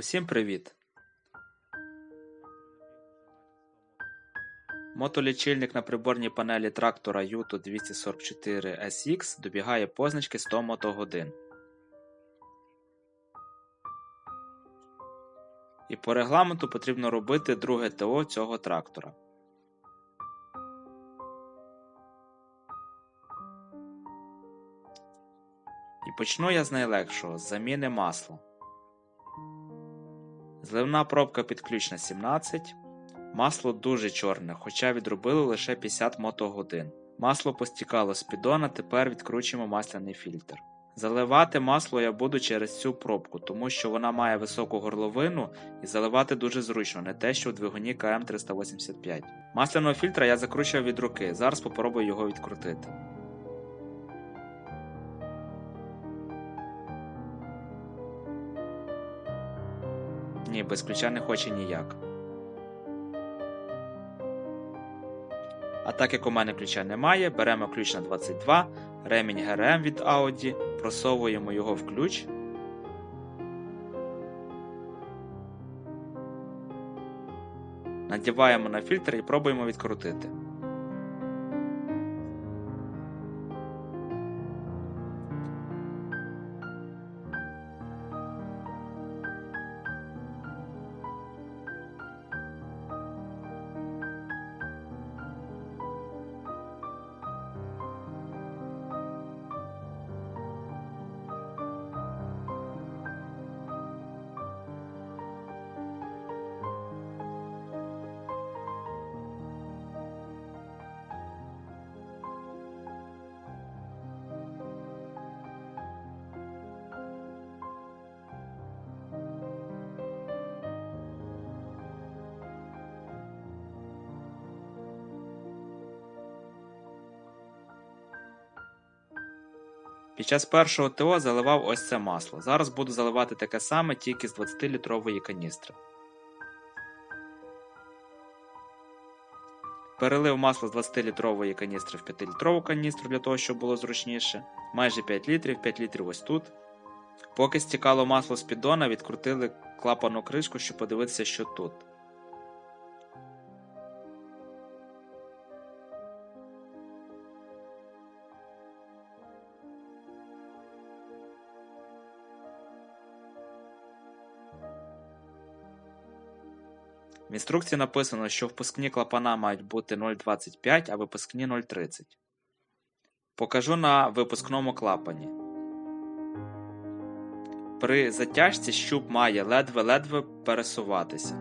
Усім привіт! Мотолічильник на приборній панелі трактора Yuto 244 SX добігає позначки 100 мотогодин. І по регламенту потрібно робити друге ТО цього трактора. І почну я з найлегшого з заміни масла. Зливна пробка під ключ на 17. Масло дуже чорне, хоча відробили лише 50 мотогодин. Масло постікало з піддона, тепер відкручуємо масляний фільтр. Заливати масло я буду через цю пробку, тому що вона має високу горловину і заливати дуже зручно, не те, що в двигуні КМ385. Масляного фільтра я закручував від руки, зараз попробую його відкрутити. Ні, без ключа не хоче ніяк. А так як у мене ключа немає, беремо ключ на 22, ремінь ГРМ від Audi, просовуємо його в ключ. Надіваємо на фільтр і пробуємо відкрутити. Під час першого ТО заливав ось це масло. Зараз буду заливати таке саме тільки з 20-літрової каністри. Перелив масло з 20-літрової каністри в 5-літрову каністру для того, щоб було зручніше. Майже 5 літрів, 5 літрів ось тут. Поки стікало масло з піддона, відкрутили клапану кришку, щоб подивитися, що тут. В інструкції написано, що впускні клапана мають бути 0,25, а випускні 0,30. Покажу на випускному клапані. При затяжці щуп має ледве-ледве пересуватися.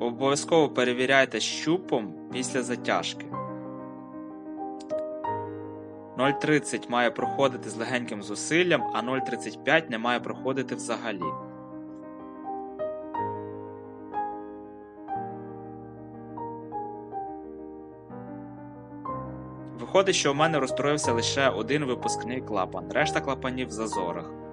Обов'язково перевіряйте щупом після затяжки. 0,30 має проходити з легеньким зусиллям, а 0,35 не має проходити взагалі. Виходить, що у мене розстроївся лише один випускний клапан, решта клапанів в зазорах.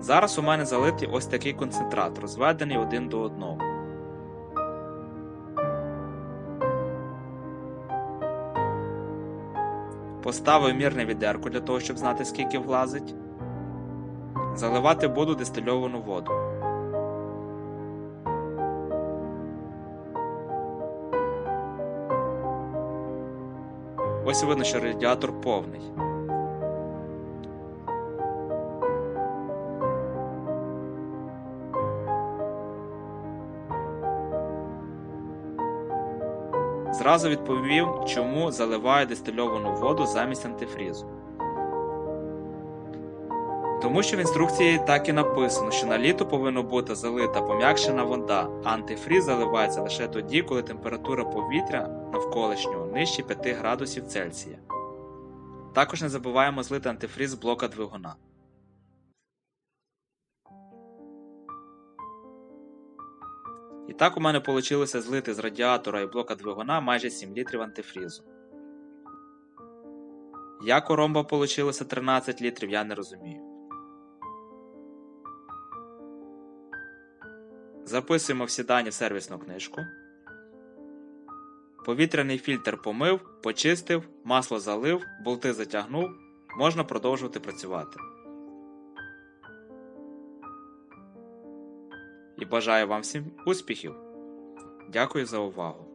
Зараз у мене залитий ось такий концентрат, розведений один до одного. Поставив мірне відерку для того, щоб знати, скільки влазить. Заливати буду дистильовану воду. Ось видно, що радіатор повний. Зразу відповів, чому заливаю дистильовану воду замість антифрізу. Тому що в інструкції так і написано, що на літо повинна бути залита пом'якшена вода, а антифріз заливається лише тоді, коли температура повітря навколишнього нижче 5 градусів Цельсія. Також не забуваємо злити антифріз блока двигуна. І так у мене вийшло злити з радіатора і блока двигуна майже 7 літрів антифрізу. Як у ромба вийшло 13 літрів, я не розумію. Записуємо всі дані в сервісну книжку. Повітряний фільтр помив, почистив, масло залив, болти затягнув. Можна продовжувати працювати. І бажаю вам всім успіхів. Дякую за увагу.